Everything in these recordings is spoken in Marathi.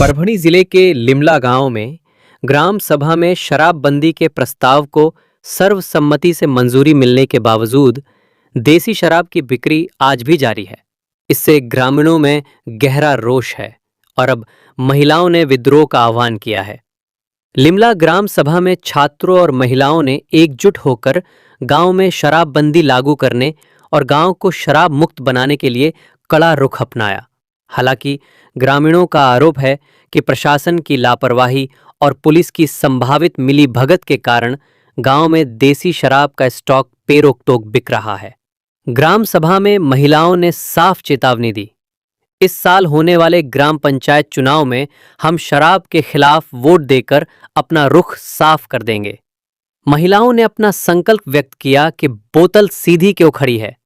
परभणी ज़िले के लिमला गाँव में ग्राम सभा में शराबबंदी के प्रस्ताव को सर्वसम्मति से मंजूरी मिलने के बावजूद देसी शराब की बिक्री आज भी जारी है। इससे ग्रामीणों में गहरा रोष है और अब महिलाओं ने विद्रोह का आह्वान किया है। लिमला ग्राम सभा में छात्रों और महिलाओं ने एकजुट होकर गाँव में शराबबंदी लागू करने और गाँव को शराब मुक्त बनाने के लिए कड़ा रुख अपनाया। हालाँकि ग्रामीणों का आरोप है कि प्रशासन की लापरवाही और पुलिस की संभावित मिली भगत के कारण गाँव में देसी शराब का स्टॉक पेरोक टोक बिक रहा है। ग्राम सभा में महिलाओं ने साफ़ चेतावनी दी। इस साल होने वाले ग्राम पंचायत चुनाव में हम शराब के खिलाफ वोट देकर अपना रुख साफ़ कर देंगे। महिलाओं ने अपना संकल्प व्यक्त किया कि बोतल सीधी क्यों खड़ी है?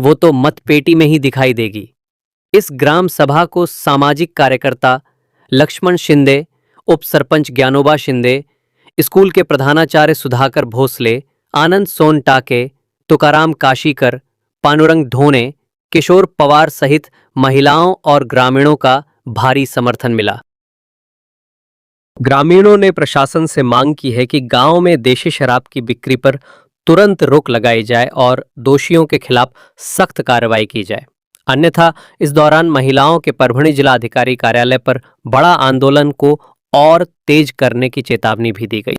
वो तो मतपेटी में ही दिखाई देगी। इस ग्राम सभा को सामाजिक कार्यकर्ता लक्ष्मण शिंदे, उप सरपंच ज्ञानोबा शिंदे, स्कूल के प्रधानाचार्य सुधाकर भोसले, आनंद सोन टाके, तुकाराम काशीकर पानुरंग ढोने किशोर पवार सहित महिलाओं और ग्रामीणों का भारी समर्थन मिला। ग्रामीणों ने प्रशासन से मांग की है कि गाँव में देशी शराब की बिक्री पर तुरंत रोक लगाई जाए और दोषियों के खिलाफ सख्त कार्रवाई की जाए। अन्यथा इस दौरान महिलाओं के परभणी जिलाधिकारी कार्यालय पर बड़ा आंदोलन को और तेज करने की चेतावनी भी दी गई।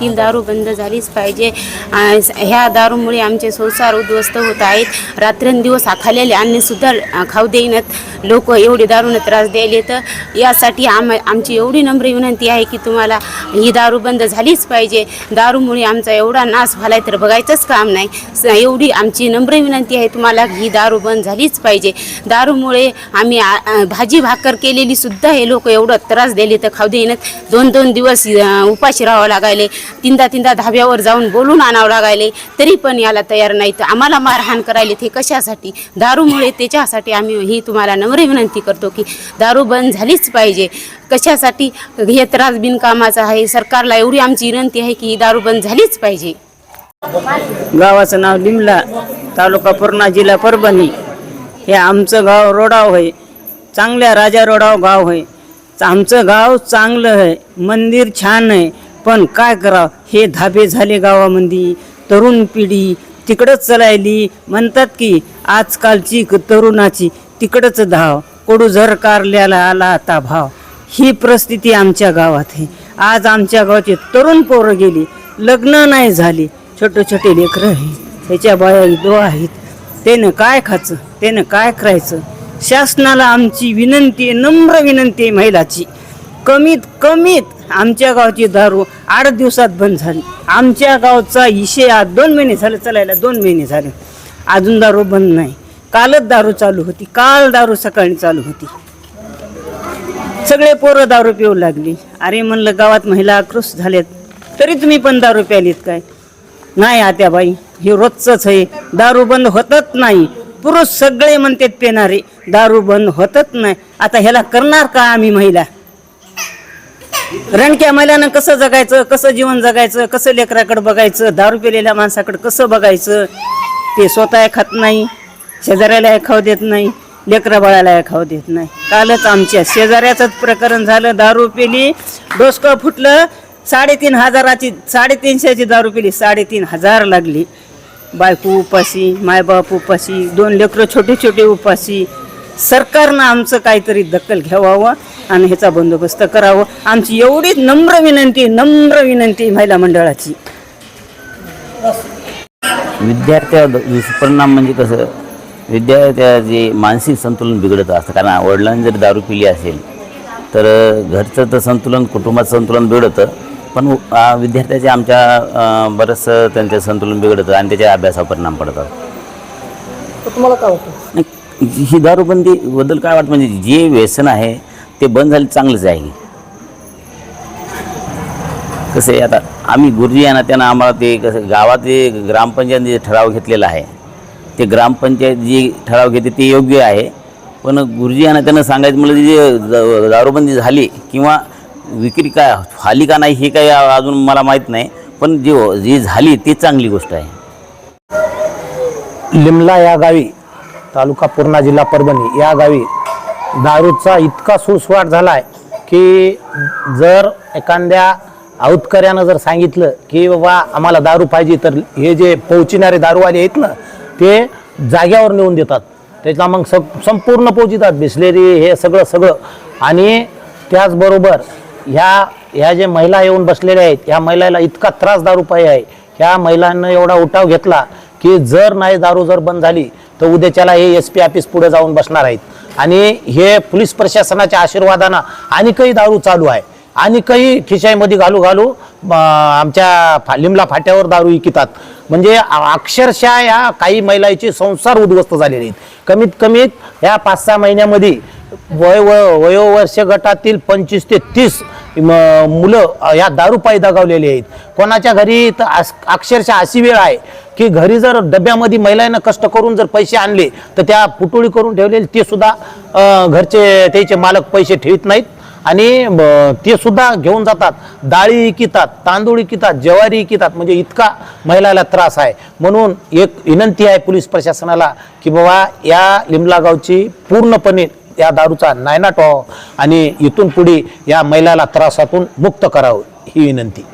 ती दारू बंद झालीच पाहिजे. ह्या दारूमुळे आमचे संसार उद्ध्वस्त होत आहेत. रात्रंदिवस खाल्लेले अन्नसुद्धा खाऊ देईनात. लोक एवढे दारूनं त्रास द्यायले तर यासाठी आम आमची एवढी नम्र विनंती आहे की तुम्हाला ही दारू बंद झालीच पाहिजे. दारूमुळे आमचा एवढा नाश झालाय तर बघायचंच काम नाही. एवढी आमची नम्र विनंती आहे तुम्हाला ही दारू बंद झालीच पाहिजे. दारूमुळे आम्ही भाजी भाकर केलेली सुद्धा हे लोक एवढं त्रास दिले तर खाऊ देईनात. दोन दोन दिवस उपाशी राहावं लागायले. तीनदा तीनदा धाब्यावर जाऊन बोलून आणावं लागायले. तरी पण याला तयार नाही तर आम्हाला मारहाण करायले ते कशासाठी? दारूमुळे त्याच्यासाठी आम्ही ही तुम्हाला नम्र विनंती करतो की दारू बंद झालीच पाहिजे. कशासाठी? हे त्रास बिनकामाचा आहे. सरकारला एवढी आमची विनंती आहे की ही दारू बंद झालीच पाहिजे. गावाचं नाव लिमला तालुका पूर्णा जिल्हा परभणी. हे आमचं गाव रोडाव आहे. चांगल्या राजा रोडाव गाव आहे. आमचं गाव चांगलं आहे. मंदिर छान आहे. पण काय करावं हे धाबे झाले गावामध्ये तरुण पिढी तिकडंच चलायली. म्हणतात की आजकालची क- तरुणाची तिकडंच धाव. कोडू झर कारल्याला आला आता भाव. ही परिस्थिती आमच्या गावात आहे. आज आमच्या गावाचे तरुण पोरं गेली. लग्न नाही झाली. छोटे छोटे लेकरं आहे त्याच्या बाया दो आहेत. त्यानं काय खायचं त्यानं काय करायचं? शासनाला आमची विनंती आहे नम्र विनंती आहे महिलाची. कमीत कमीत आमच्या गावची दारू आठ दिवसात बंद झाली. आमच्या गावचा विषय आज दोन महिने झाले चालायला दोन महिने झाले. अजून दारू बंद नाही. कालच दारू चालू होती. काल दारू सकाळी चालू होती. सगळे पोरं दारू पिऊ लागली. अरे म्हणलं गावात महिला आक्रोश झाल्यात. तरी तुम्ही पण दारू प्यालीत काय? नाही आत्याबाई हे रोजचंच आहे. दारू बंद होतच नाही. पुरुष सगळे म्हणतात पेणारे दारू बंद होतच नाही. आता ह्याला करणार का आम्ही महिला? रणक्या महिलानं कसं जगायचं कसं जीवन जगायचं कसं लेकराकडे बघायचं दारू पिलेल्या माणसाकडे कसं बघायचं ते स्वतः खात नाही शेजाऱ्याला खाऊ देत नाही लेकरा बाळाला खाऊ देत नाही. कालच आमच्या शेजाऱ्याचंच प्रकरण झालं दारू पिली डोसकं फुटलं साडेतीन हजाराची साडेतीनशेची दारू पिली साडेतीन हजार लागली. बायको उपाशी मायबाप उपाशी दोन लेकरं छोटे छोटे उपाशी सरकारनं आमचं काहीतरी दखल घ्यावावं आणि ह्याचा बंदोबस्त करावं. आमची एवढीच नम्र विनंती नम्र विनंती महिला मंडळाची. विद्यार्थ्यावर दुष्परिणाम म्हणजे कसं विद्यार्थ्याचे मानसिक संतुलन बिघडत असतं कारण वडिलांनी जर दारू पिली असेल तर घरचं तर संतुलन कुटुंबाचं संतुलन बिघडतं पण विद्यार्थ्याचे आमच्या बरंचसं त्यांचं संतुलन बिघडतं आणि त्याच्या अभ्यासावर परिणाम पडतात. तुम्हाला काय वाटतं? नाही, ही दारूबंदी बद्दल काय वाटतं? म्हणजे जे व्यसन आहे ते बंद झाले चांगलंच आहे. कसं आहे आता आम्ही गुरुजी आहे ना त्यांना आम्हाला ते कसं गावात जे ग्रामपंचायत जे ठराव घेतलेला आहे ते ग्रामपंचायत जे ठराव घेते ते योग्य आहे. पण गुरुजी यांना त्यांना सांगायचं म्हणजे जे दारूबंदी झाली किंवा विक्री काय झाली का नाही हे काही अजून मला माहीत नाही. पण जे जी झाली ती चांगली गोष्ट आहे. लिमला या गावी तालुका पूर्णा जिल्हा परभणी. या गावी दारूचा इतका सुस्वाट झाला आहे की जर एखाद्या औतकऱ्यानं जर सांगितलं की बाबा आम्हाला दारू पाहिजे तर हे जे पोहोचणारे दारूवाले आहेत ना ते जाग्यावर नेऊन देतात. त्याला मग स संपूर्ण पोहोचितात बिसलेरी हे सगळं सगळं. आणि त्याचबरोबर ह्या ह्या जे महिला येऊन बसलेल्या आहेत ह्या महिलाला इतका त्रास दारू पाहिजे आहे. ह्या महिलांना एवढा उठाव घेतला की जर नाही दारू जर बंद झाली तर उद्याच्याला हे एस पी ऑफिस पुढे जाऊन बसणार आहेत. आणि हे पोलीस प्रशासनाच्या आशीर्वादानं आणि काही दारू चालू आहे. आणि काही खिशाईमध्ये घालू घालू आमच्या फा लिमला फाट्यावर दारू विकितात. म्हणजे अक्षरशः या काही महिलांचे संसार उद्ध्वस्त झालेले आहेत कमीत कमीत या पाच सहा महिन्यामध्ये वय वयोवर्ष गटातील पंचवीस ते तीस मुलं ह्या या दारूपायी दगावलेली आहेत. कोणाच्या घरी तर अक्षरशः अशी वेळ आहे की घरी जर डब्यामध्ये महिलांना कष्ट करून जर पैसे आणले तर त्या पुटोळी करून ठेवलेले ते सुद्धा घरचे त्याचे मालक पैसे ठेवत नाहीत. आणि ते सुद्धा घेऊन जातात. डाळी इकितात तांदूळ इकितात ज्वारी इकितात म्हणजे इतका महिलाला त्रास आहे. म्हणून एक विनंती आहे पोलीस प्रशासनाला की बाबा या लिमला गावची पूर्णपणे या दारूचा नायनाट व्हावा आणि इथून पुढे या महिलाला त्रासातून मुक्त करावं ही विनंती.